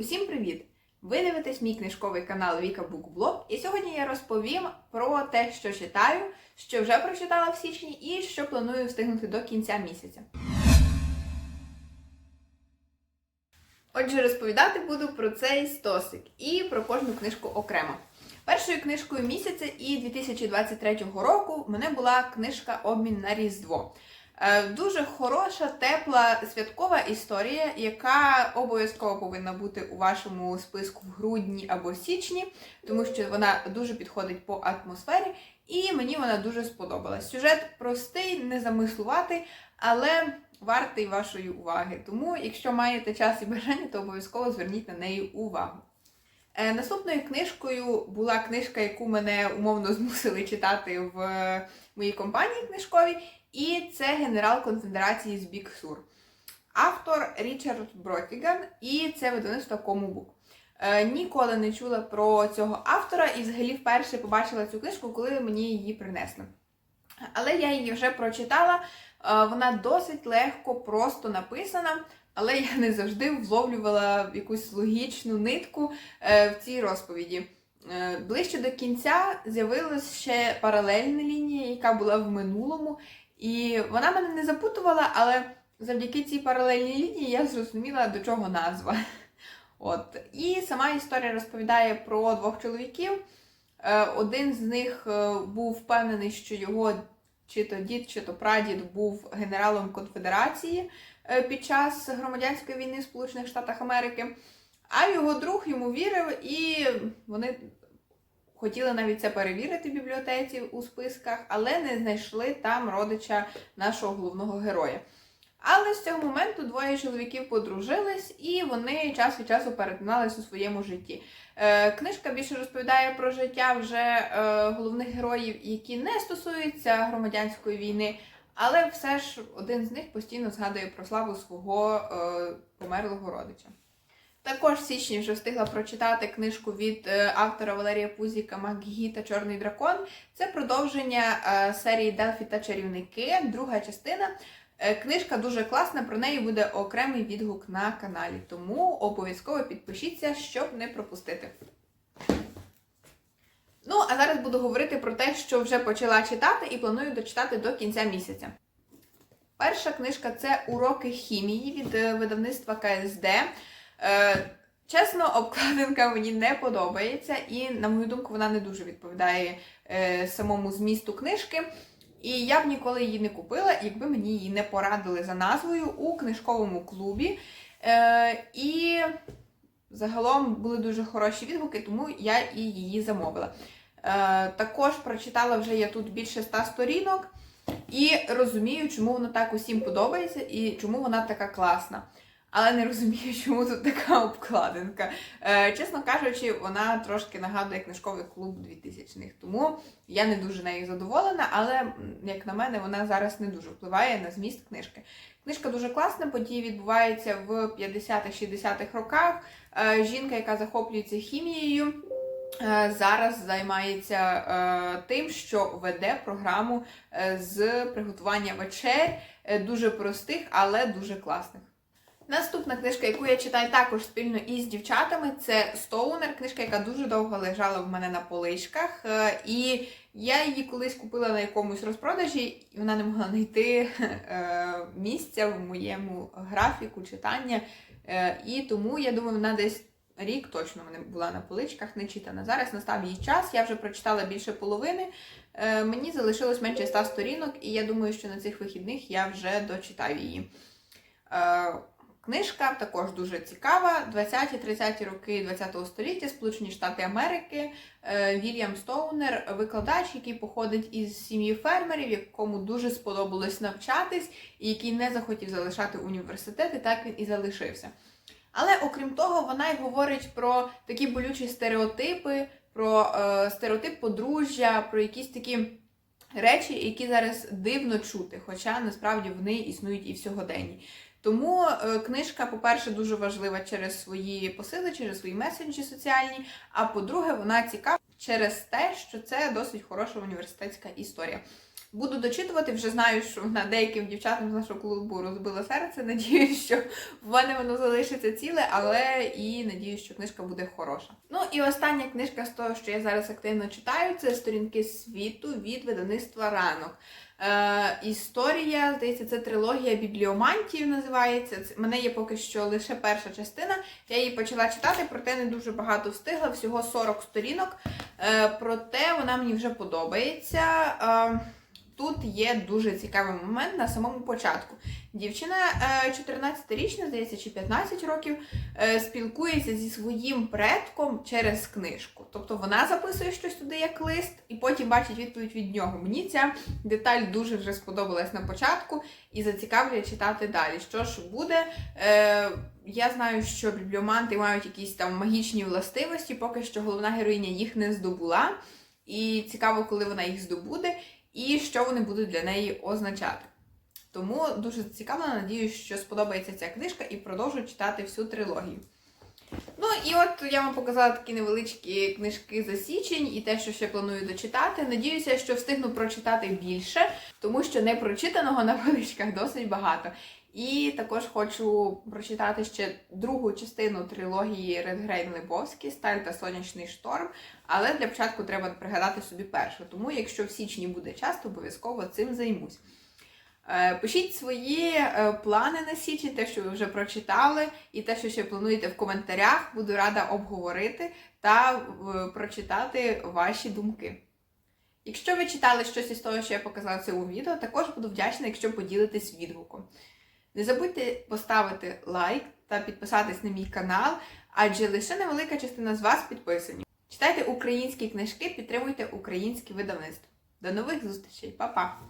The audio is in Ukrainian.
Усім привіт! Ви дивитесь мій книжковий канал Віка Букблог, і сьогодні я розповім про те, що читаю, що вже прочитала в січні, і що планую встигнути до кінця місяця. Отже, розповідати буду про цей стосик і про кожну книжку окремо. Першою книжкою місяця і 2023 року в мене була книжка Обмін на Різдво. Е, Дуже хороша, тепла, святкова історія, яка обов'язково повинна бути у вашому списку в грудні або січні, тому що вона дуже підходить по атмосфері, і мені вона дуже сподобалась. Сюжет простий, незамислуватий, але вартий вашої уваги. Тому, якщо маєте час і бажання, то обов'язково зверніть на неї увагу. Е, Наступною книжкою була книжка, яку мене умовно змусили читати в е, моїй компанії книжковій, і це генерал конфедерації з Бік Сур. Автор Річард Бротіган, і це видавництво Комубук. Е, Ніколи не чула про цього автора і взагалі вперше побачила цю книжку, коли мені її принесли. Але я її вже прочитала. Вона досить легко, просто написана, але я не завжди вловлювала якусь логічну нитку е, в цій розповіді. Е, Ближче до кінця з'явилась ще паралельна лінія, яка була в минулому, і вона мене не запутувала, але завдяки цій паралельній лінії я зрозуміла, до чого назва. От. І сама історія розповідає про двох чоловіків. Е, Один з них був впевнений, що його чи то дід, чи то прадід був генералом конфедерації е, під час громадянської війни в Сполучених Штатах Америки. А його друг йому вірив, і вони хотіли навіть це перевірити в бібліотеці у списках, але не знайшли там родича нашого головного героя. Але з цього моменту двоє чоловіків подружились і вони час від часу перетинались у своєму житті. Е, книжка більше розповідає про життя вже е, головних героїв, які не стосуються громадянської війни, але все ж один з них постійно згадує про славу свого е, померлого родича. Також в січні вже встигла прочитати книжку від е, автора Валерія Пузіка Макгі та Чорний дракон. Це продовження е, серії Делфі та чарівники, друга частина. Е, Книжка дуже класна, про неї буде окремий відгук на каналі, тому обов'язково підпишіться, щоб не пропустити. Ну, а зараз буду говорити про те, що вже почала читати і планую дочитати до кінця місяця. Перша книжка це Уроки хімії від е, видавництва КСД. Е, Чесно, обкладинка мені не подобається, і, на мою думку, вона не дуже відповідає самому змісту книжки. І я б ніколи її не купила, якби мені її не порадили за назвою у книжковому клубі. Е, і загалом були дуже хороші відгуки, тому я і її замовила. Е, також прочитала вже я тут більше ста сторінок і розумію, чому вона так усім подобається і чому вона така класна. Але не розумію, чому тут така обкладинка. Е, чесно кажучи, вона трошки нагадує книжковий клуб 2000-х, тому я не дуже нею задоволена, але, як на мене, вона зараз не дуже впливає на зміст книжки. Книжка дуже класна, події відбуваються в 50-60-х роках. Е, жінка, яка захоплюється хімією, е, зараз займається е, тим, що веде програму е, з приготування вечер, е, дуже простих, але дуже класних. Наступна книжка, яку я читаю також спільно із дівчатами, це Стоунер. Книжка, яка дуже довго лежала в мене на поличках. Е, І я її колись купила на якомусь розпродажі, і вона не могла знайти е, місця в моєму графіку читання. Е, І тому я думаю, вона десь рік точно мене була на поличках, не читана. Зараз настав її час, я вже прочитала більше половини. Мені залишилось менше 100 сторінок, і я думаю, що на цих вихідних я вже дочитаю її. Книжка також дуже цікава. 20-30 роки ХХ століття, Сполучені Штати Америки. Е, Вільям Стоунер, викладач, який походить із сім'ї фермерів, якому дуже сподобалось навчатись, і який не захотів залишати університет, і так він і залишився. Але окрім того, вона й говорить про такі болючі стереотипи, про е, стереотип подружжя, про якісь такі речі, які зараз дивно чути, хоча насправді вони існують і в сьогоденні. Тому е, книжка, по-перше, дуже важлива через свої посили, через свої меседжі соціальні. А по-друге, вона цікава через те, що це досить хороша університетська історія. Буду дочитувати, вже знаю, що на деяким дівчатам з нашого клубу розбило серце. Надіюсь, що в мене воно залишиться ціле, але і надіюсь, що книжка буде хороша. Ну і остання книжка з того, що я зараз активно читаю, це сторінки світу від видавництва ранок. Е, історія, здається, це трилогія бібліомантів називається. Це- мене є поки що лише перша частина. Я її почала читати, проте не дуже багато встигла, всього 40 сторінок. Е, проте вона мені вже подобається. Е, Тут є дуже цікавий момент на самому початку. Дівчина е, 14-річна, здається, чи 15 років, е, спілкується зі своїм предком через книжку. Тобто вона записує щось туди як лист, і потім бачить відповідь від нього. Мені ця деталь дуже вже сподобалась на початку і зацікавлює читати далі. Що ж буде? Е, я знаю, що бібліоманти мають якісь там магічні властивості, поки що головна героїня їх не здобула. І цікаво, коли вона їх здобуде, і що вони будуть для неї означати. Тому дуже зацікавлена, надіюсь, що сподобається ця книжка і продовжу читати всю трилогію. Ну і от я вам показала такі невеличкі книжки за січень і те, що ще планую дочитати. Надіюся, що встигну прочитати більше, тому що непрочитаного на поличках досить багато. І також хочу прочитати ще другу частину трилогії Редгрейн Лебовський Сталь та Сонячний шторм. Але для початку треба пригадати собі першу. Тому, якщо в січні буде час, то обов'язково цим займусь. Е, Пишіть свої е, плани на січень, те, що ви вже прочитали, і те, що ще плануєте в коментарях. Буду рада обговорити та прочитати ваші думки. Якщо ви читали щось із того, що я показала в цьому відео, також буду вдячна, якщо поділитесь відгуком. Не забудьте поставити лайк та підписатись на мій канал, адже лише невелика частина з вас підписані. Читайте українські книжки, підтримуйте українське видавництво. До нових зустрічей, Па-па!